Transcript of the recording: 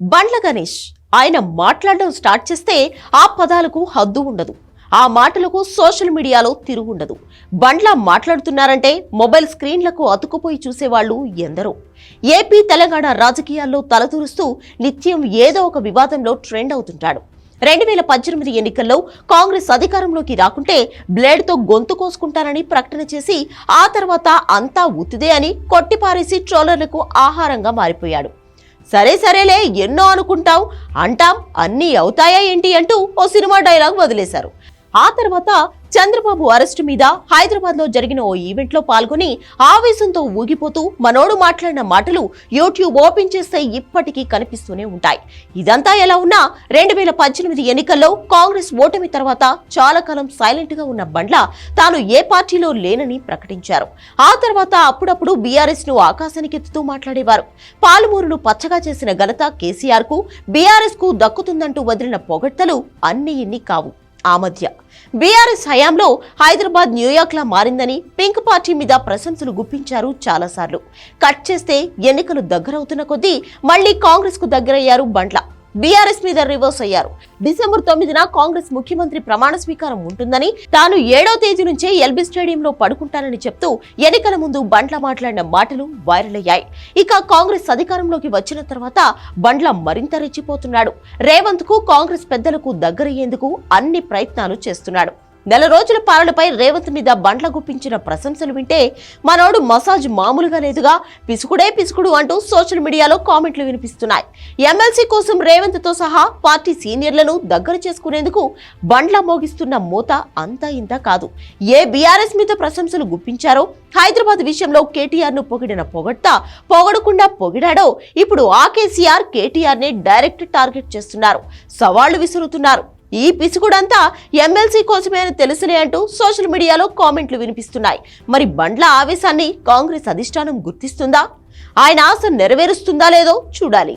బండ్ల గణేష్. ఆయన మాట్లాడడం స్టార్ట్ చేస్తే ఆ పదాలకు హద్దు ఉండదు. ఆ మాటలకు సోషల్ మీడియాలో తిరుగుండదు బండ్ల మాట్లాడుతున్నారంటే మొబైల్ స్క్రీన్లకు అతుకుపోయి చూసేవాళ్ళు ఎందరో. ఏపీ తెలంగాణ రాజకీయాల్లో తలదూరుస్తూ నిత్యం ఏదో ఒక వివాదంలో ట్రెండ్ అవుతుంటాడు. రెండు వేల పద్దెనిమిది ఎన్నికల్లో కాంగ్రెస్ అధికారంలోకి రాకుంటే బ్లేడ్తో గొంతు కోసుకుంటానని ప్రకటన చేసి ఆ తర్వాత అంతా ఉత్తిదే అని కొట్టిపారేసి ట్రోలర్లకు ఆహారంగా మారిపోయాడు. సరే సరేలే ఎన్నో అనుకుంటాం అంటాం అన్నీ అవుతాయా ఏంటి అంటూ ఓ సినిమా డైలాగ్ వదిలేశారు. ఆ తర్వాత చంద్రబాబు అరెస్టు మీద హైదరాబాద్లో జరిగిన ఓ ఈవెంట్లో పాల్గొని ఆవేశంతో ఊగిపోతూ మనోడు మాట్లాడిన మాటలు యూట్యూబ్ ఓపెన్ చేస్తే ఇప్పటికీ కనిపిస్తూనే ఉంటాయి. ఇదంతా ఎలా ఉన్నా రెండు వేల పద్దెనిమిది ఎన్నికల్లో కాంగ్రెస్ ఓటమి తర్వాత చాలా కాలం సైలెంట్గా ఉన్న బండ్ల తాను ఏ పార్టీలో లేనని ప్రకటించారు. ఆ తర్వాత అప్పుడప్పుడు బీఆర్ఎస్ను ఆకాశానికి ఎత్తుతూ మాట్లాడేవారు. పాలమూరును పచ్చగా చేసిన ఘనత కేసీఆర్కు బీఆర్ఎస్కు దక్కుతుందంటూ వదిలిన పొగడ్తలు అన్ని ఇన్ని కావు. ఆ మధ్య. బీఆర్ఎస్ హయాంలో హైదరాబాద్ న్యూయార్క్ లా మారిందని పింక్ పార్టీ మీద ప్రశంసలు గుప్పించారు చాలాసార్లు. కట్ చేస్తే ఎన్నికలు దగ్గరవుతున్న కొద్దీ మళ్ళీ కాంగ్రెస్కు దగ్గరయ్యారు బండ్ల. బీఆర్ఎస్ మీద రివర్స్ అయ్యారు. డిసెంబర్ తొమ్మిదిన కాంగ్రెస్ ముఖ్యమంత్రి ప్రమాణ స్వీకారం ఉంటుందని తాను ఏడో తేదీ నుంచే ఎల్బీ స్టేడియంలో పడుకుంటానని చెప్తూ ఎన్నికల ముందు బండ్ల మాట్లాడిన మాటలు వైరల్ అయ్యాయి. ఇక కాంగ్రెస్ అధికారంలోకి వచ్చిన తర్వాత బండ్ల మరింత రెచ్చిపోతున్నాడు. రేవంత్కు కాంగ్రెస్ పెద్దలకు దగ్గరయ్యేందుకు అన్ని ప్రయత్నాలు చేస్తున్నాడు. నెల రోజుల పాలనపై రేవంత్ మీద బండ్ల గుప్పించిన ప్రశంసలు వింటే మనోడు మసాజ్ మామూలుగా లేదుగా పిసుకుడే పిసుకుడు అంటూ సోషల్ మీడియాలో కామెంట్లు వినిపిస్తున్నాయి. ఎమ్మెల్సీ కోసం రేవంత్తో సహా పార్టీ సీనియర్లను దగ్గర చేసుకునేందుకు బండ్ల మోగిస్తున్న మూత అంతా ఇంత కాదు. ఏ బీఆర్ఎస్ మీద ప్రశంసలు గుప్పించారో హైదరాబాద్ విషయంలో కేటీఆర్ను పొగిడిన పొగడ్తా పొగడకుండా పొగిడాడో ఇప్పుడు ఆ కేసీఆర్ కేటీఆర్ని డైరెక్ట్ టార్గెట్ చేస్తున్నారు. సవాళ్ళు విసురుతున్నారు. ఈ పిసుకుడంతా ఎమ్మెల్సీ కోసమే అని తెలుసులే అంటూ సోషల్ మీడియాలో కామెంట్లు వినిపిస్తున్నాయి. మరి బండ్ల ఆవేశాన్ని కాంగ్రెస్ అధిష్టానం గుర్తిస్తుందా? ఆయన ఆశ నెరవేరుస్తుందా లేదో చూడాలి.